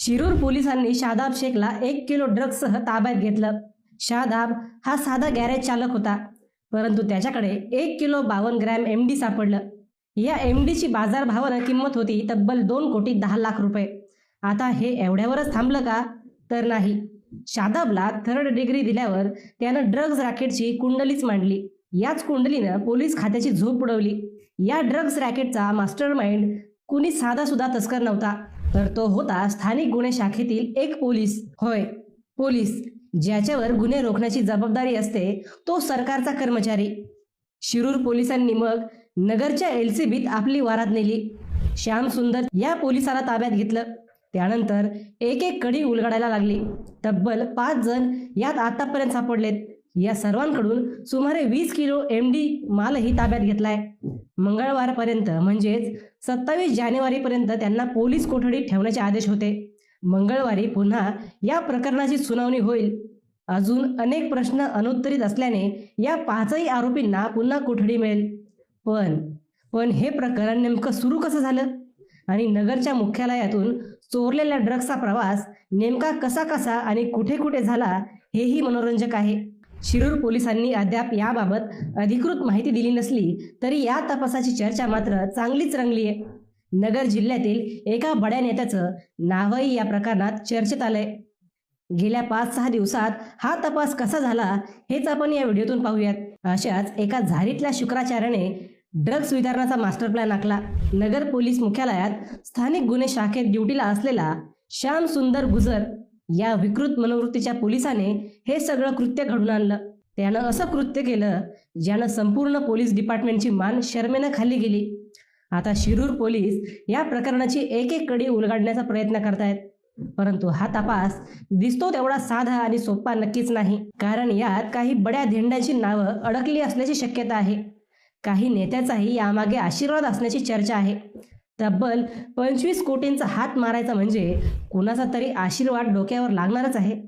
शिरूर पोलिसांनी शादाब शेखला एक किलो ड्रग्जसह ताब्यात घेतलं. शादाब हा साधा गॅरेज चालक होता परंतु त्याच्याकडे एक किलो बावन्न ग्रॅम एम डी सापडलं. या एम डीची बाजारभावानं किंमत होती तब्बल दोन कोटी दहा लाख रुपये. आता हे एवढ्यावरच थांबलं का? तर नाही. शादाबला थर्ड डिग्री दिल्यावर त्यानं ड्रग्ज रॅकेटची कुंडलीच मांडली. याच कुंडलीनं पोलीस खात्याची झोप उडवली. या ड्रग्ज रॅकेटचा मास्टर माइंड कुणी साधा सुद्धा तस्कर नव्हता. तर तो होता स्थानिक गुन्हे शाखेतील एक पोलीस. होय पोलीस. ज्याच्यावर गुन्हे रोखण्याची जबाबदारी असते तो सरकारचा कर्मचारी. शिरूर पोलिसांनी मग नगरच्या एलसीबीत आपली वारात नेली. श्याम सुंदर या पोलिसाला ताब्यात घेतलं. त्यानंतर एक एक कडी उलगडायला लागली. तब्बल पाच जण यात आतापर्यंत सापडलेत. या सर्वांकडून सुमारे वीस किलो एम डी मालही ताब्यात घेतलाय. मंगळवारपर्यंत म्हणजेच सत्तावीस जानेवारीपर्यंत त्यांना पोलीस कोठडीत ठेवण्याचे आदेश होते. मंगळवारी पुन्हा या प्रकरणाची सुनावणी होईल. अजून अनेक प्रश्न अनुत्तरित असल्याने या पाचही आरोपींना पुन्हा कोठडी मिळेल. पण पण हे प्रकरण नेमकं सुरू कसं झालं? आणि नगरच्या मुख्यालयातून चोरलेल्या ड्रग्सचा प्रवास नेमका कसा कसा आणि कुठे कुठे झाला हेही मनोरंजक आहे. शिरूर पोलिसांनी अद्याप याबाबत अधिकृत माहिती दिली नसली तरी या तपासाची चर्चा मात्र चांगलीच रंगली आहे. नगर जिल्ह्यातील एका बड्या नेत्याचं नावही या प्रकरणात चर्चेत आलंय. गेल्या पाच सहा दिवसात हा तपास कसा झाला हेच आपण या व्हिडिओतून पाहूयात. अशाच एका झारीतल्या शुक्राचार्याने ड्रग्ज वितरणाचा मास्टर प्लॅन आखला. नगर पोलीस मुख्यालयात स्थानिक गुन्हे शाखेत ड्युटीला असलेला श्याम सुंदर गुजर या विकृत मनोवृत्तीच्या पोलिसाने हे सगळं कृत्य घडून आणलं. त्यानं असं कृत्य केलं ज्यानं संपूर्ण पोलीस डिपार्टमेंटची मान शर्मेनं खाली गेली. आता शिरूर पोलीस या प्रकरणाची एक एक कडी उलगाडण्याचा प्रयत्न करतायत. परंतु हा तपास दिसतो तेवढा साधा आणि सोपा नक्कीच नाही. कारण यात काही बड्या धेंड्यांची नावं अडकली असल्याची शक्यता आहे. काही नेत्याचाही यामागे आशीर्वाद असण्याची चर्चा आहे. तब्बल पंचवीस कोटींचा हात मारायचा म्हणजे कोणाचा तरी आशीर्वाद डोक्यावर लागणारच आहे.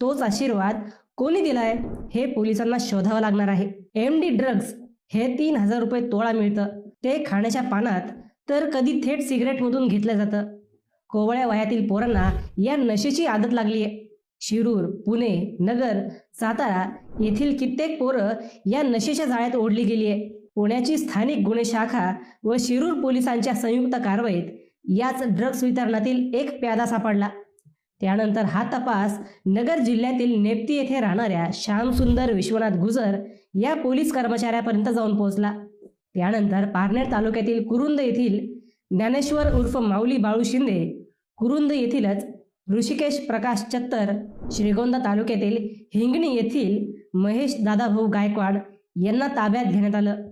तोच आशीर्वाद कोणी दिलाय हे पोलिसांना शोधावं लागणार आहे. एम डी ड्रग्ज हे तीन हजार रुपये तोळा मिळतं. ते खाण्याच्या पानात तर कधी थेट सिगरेटमधून घेतलं जातं. कोवळ्या वयातील पोरांना या नशेची आदत लागली आहे शिरूर पुणे नगर सातारा येथील कित्येक पोरं या नशेच्या जाळ्यात ओढली गेली आहे पुण्याची स्थानिक गुन्हे शाखा व शिरूर पोलिसांच्या संयुक्त कारवाईत याच ड्रग्ज वितरणातील एक प्यादा सापडला. त्यानंतर हा तपास नगर जिल्ह्यातील नेप्ती येथे राहणाऱ्या श्यामसुंदर विश्वनाथ गुजर या पोलीस कर्मचाऱ्यापर्यंत जाऊन पोहोचला. त्यानंतर पारनेर तालुक्यातील कुरुंद येथील ज्ञानेश्वर उर्फ माऊली बाळू शिंदे कुरुंद येथीलच ऋषिकेश प्रकाश चत्तर श्रीगोंदा तालुक्यातील हिंगणी येथील महेश दादाभाऊ गायकवाड यांना ताब्यात घेण्यात आलं.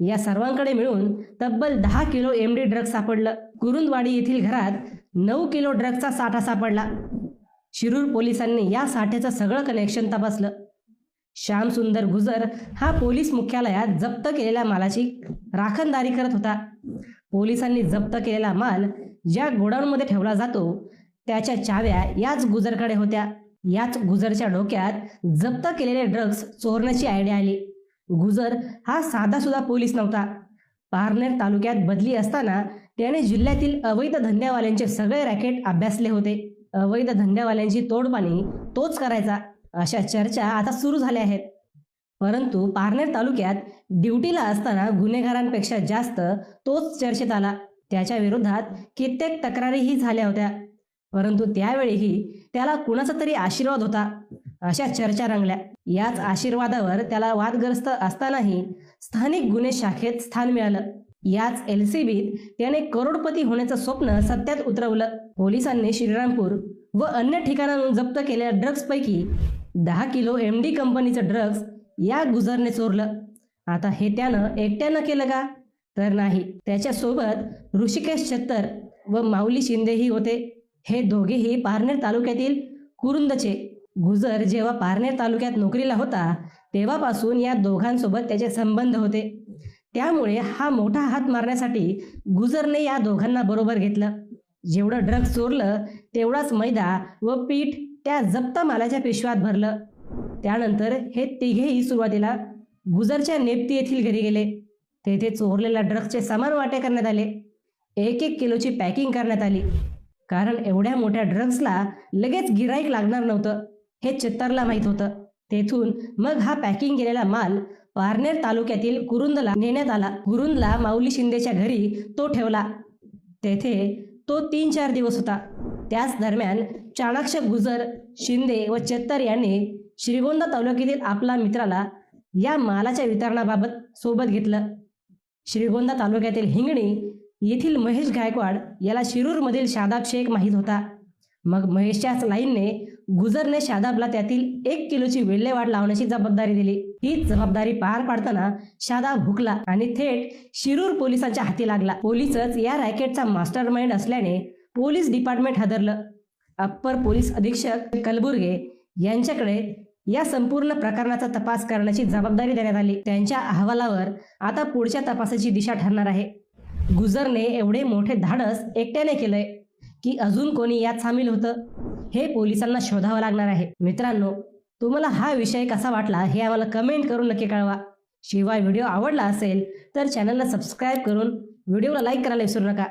या सर्वांकडे मिळून तब्बल दहा किलो एम डी ड्रग्ज सापडलं. कुरुंदवाडी येथील घरात नऊ किलो ड्रग्जचा साठा सापडला. शिरूर पोलिसांनी या साठ्याचं सगळं कनेक्शन तपासलं. श्यामसुंदर गुजर हा पोलीस मुख्यालयात जप्त केलेल्या मालाची राखणदारी करत होता. पोलिसांनी जप्त केलेला माल ज्या गोडाऊनमध्ये ठेवला जातो त्याच्या चाव्या याच गुजरकडे होत्या. याच गुजरच्या डोक्यात जप्त केलेले ड्रग्ज चोरण्याची आयडिया आली. गुजर हा साधासुद्धा पोलीस नव्हता. पारनेर तालुक्यात बदली असताना त्याने जिल्ह्यातील अवैध धंद्यावाल्यांचे सगळे रॅकेट अभ्यासले होते. अवैध धंद्यावाल्यांची तोडपाणी तोच करायचा अशा चर्चा आता सुरू झाल्या आहेत. परंतु पारनेर तालुक्यात ड्युटीला असताना गुन्हेगारांपेक्षा जास्त तोच चर्चेत आला. त्याच्या विरोधात कित्येक तक्रारीही झाल्या होत्या. परंतु त्यावेळीही त्याला कुणाचा तरी आशीर्वाद होता. अशा चर्चा रंगल्या. याच आशीर्वादावर त्याला वादग्रस्त असतानाही स्थानिक गुन्हे शाखेत स्थान मिळालं. याच एल सी बीत त्याने करोडपती होण्याचं स्वप्न सत्यात उतरवलं. पोलिसांनी श्रीरामपूर व अन्य ठिकाणांहून जप्त केलेल्या ड्रग्जपैकी दहा किलो एम डी कंपनीचं ड्रग्ज या गुजरने चोरलं. आता हे त्यानं एकट्यानं केलं का? तर नाही. त्याच्यासोबत ऋषिकेश छत्तर व माऊली शिंदेही होते. हे दोघेही पारनेर तालुक्यातील कुरुंदचे गुजर जेव्हा पारनेर तालुक्यात नोकरीला होता तेव्हापासून या दोघांसोबत त्याचे संबंध होते. त्यामुळे हा मोठा हात मारण्यासाठी गुजरने या दोघांना बरोबर घेतलं. जेवढं ड्रग चोरलं तेवढाच मैदा व पीठ त्या जप्त मालाच्या पिशव्यात भरलं. त्यानंतर हे तिघेही सुरुवातीला गुजरच्या नेपती येथील घरी गेले. तेथे चोरलेल्या ड्रग्सचे समान वाटे करण्यात आले. एक एक किलोची पॅकिंग करण्यात आली. कारण एवढ्या मोठ्या ड्रग्सला लगेच गिराईक लागणार नव्हतं. हे चित्तरला माहीत होतं. तेथून मग हा पॅकिंग केलेला माल वारनेर तालुक्यातील कुरुंदला नेण्यात आला. कुरुंदला माऊली शिंदेच्या घरी तो ठेवला. तेथे तो तीन चार दिवस होता. त्याच दरम्यान चाणाक्ष गुजर शिंदे व चत्तर यांनी श्रीगोंदा तालुक्यातील आपला मित्राला या मालाच्या वितरणाबाबत सोबत घेतलं. श्रीगोंदा तालुक्यातील हिंगणी येथील महेश गायकवाड याला शिरूरमधील शादाब शेख माहीत होता. मग महेशच्याच लाईनने गुजरने शादाबला त्यातील एक किलोची विल्हेवाट लावण्याची जबाबदारी दिली. ही जबाबदारी पार पाडताना शादाब हुकला आणि थेट शिरूर पोलिसांच्या हाती लागला. पोलीसच या रॅकेटचा मास्टर माइंड असल्याने पोलीस डिपार्टमेंट हादरलं. अप्पर पोलीस अधीक्षक कलबुर्गे यांच्याकडे या संपूर्ण प्रकरणाचा तपास करण्याची जबाबदारी देण्यात आली. त्यांच्या अहवालावर आता पुढच्या तपासाची दिशा ठरणार आहे. गुजरने एवढे मोठे धाडस एकट्याने केलंय की अजून कोणी यात सामील होतं? हे पोलिसांना शोधावं लागणार आहे. मित्रांनो तुम्हाला हा विषय कसा वाटला हे आम्हाला कमेंट करून नक्की कळवा. शिवाय व्हिडिओ आवडला असेल तर चॅनलला सबस्क्राईब करून व्हिडिओला लाईक करायला विसरू नका.